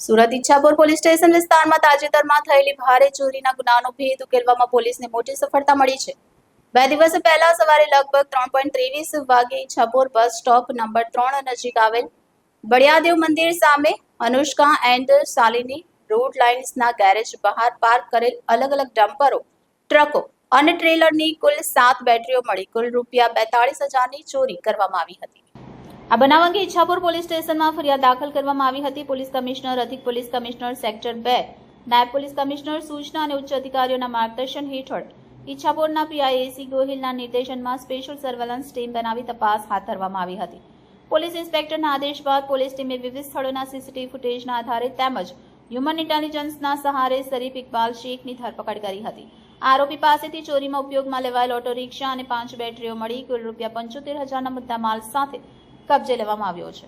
Surat Ichchhapur police station વિસ્તારમાં તાજેતરમાં થયેલી ભારે ચોરીના ગુનાનો ભેદ ઉકેલવામાં પોલીસને મોટી સફળતા મળી છે. બે દિવસ પહેલા સવારે લગભગ ત્રણ પોઈન્ટ ત્રેવીસ વાગે ઈચ્છાપુર બસ સ્ટોપ નંબર ત્રણ નજીક આવેલ બળિયાદેવ મંદિર સામે અનુષ્કા એન્ડ શાલિની રોડ લાઇન્સના ગેરેજ બહાર પાર્ક કરેલ અલગ અલગ ડમ્પરો, ટ્રકો અને ટ્રેલરની કુલ સાત બેટરીઓ મળી. કુલ રૂપિયા બેતાળીસ હજારની ચોરી કરવામાં આવી હતી. આ બનાવ અંગે ઈચ્છાપુર પોલીસ સ્ટેશનમાં ફરિયાદ દાખલ કરવામાં આવી હતી. પોલીસ કમિશનર, અધિક પોલીસ કમિશનર, સેક્ટર બે, નાયબ પોલીસ કમિશનર, સૂચના અને ઉચ્ચ અધિકારીઓના માર્ગદર્શન હેઠળ ઈચ્છાપુરના પીઆઈએસી ગોહિલના નિર્દેશનમાં સ્પેશિયલ સર્વેલન્સ ટીમ બનાવી તપાસ હાથ ધરવામાં આવી હતી. પોલીસ ઇન્સ્પેક્ટરના આદેશ બાદ પોલીસ ટીમે વિવિધ સ્થળોના સીસીટીવી ફૂટેજના આધારે તેમજ હ્યુમન ઇન્ટેલિજન્સના સહારે શરીફ ઇકબાલ શેખની ધરપકડ કરી હતી. આરોપી પાસેથી ચોરીમાં ઉપયોગમાં લેવાયેલ ઓટો રિક્ષા અને પાંચ બેટરીઓ મળી કુલ રૂપિયા પંચોતેર હજારના મુદ્દામાલ સાથે કબજે લેવામાં આવ્યો છે.